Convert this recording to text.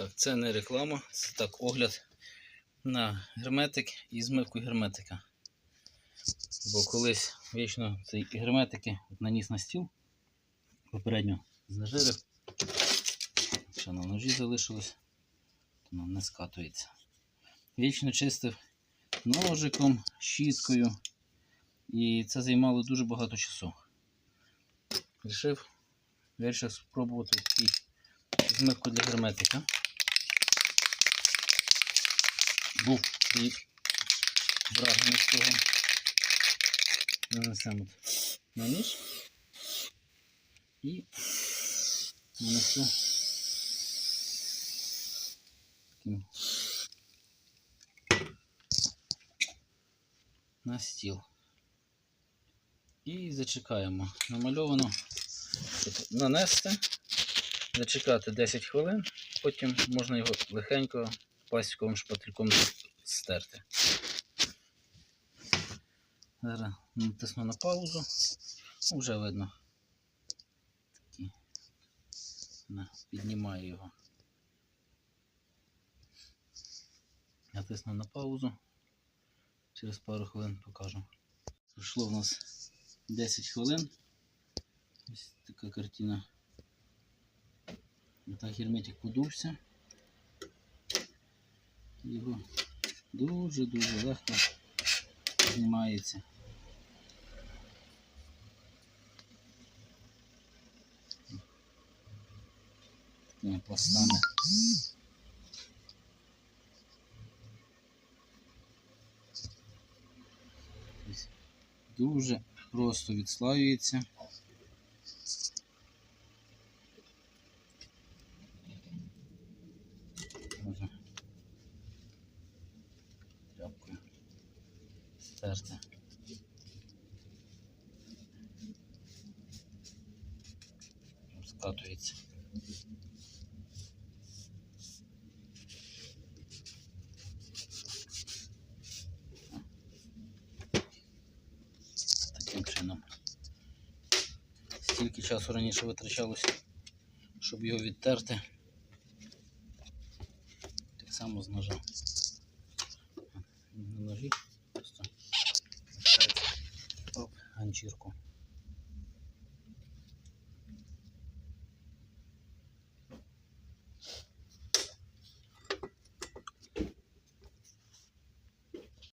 Так, це не реклама, це так огляд на герметик і змивку герметика. Бо колись вічно ці герметики наніс на стіл, попередньо знежирив. Ще на ножі залишилось, то тому не скатується. Вічно чистив ножиком, щіткою. І це займало дуже багато часу. Рішив вирішив спробувати змивку для герметика. Був і вражений з того. Нанесемо на ніж і нанесу таким на стіл. І зачекаємо. Намальовано нанести, зачекати 10 хвилин, потім можна його легенько пластиковим шпательком стерти. Зараз натисну на паузу. Ну, Вже видно. Піднімаю його. Натисну на паузу. Через пару хвилин покажу. Пройшло в нас 10 хвилин. Ось така картина. Так герметик подувся. Його дуже-дуже легко знімається. Такими пластами. Дуже просто відслаюється. Можна тряпкою стерти. Скатується. Таким чином. Стільки часу раніше витрачалося, щоб його відтерти. Так само з ножа. На ножі ганчірку.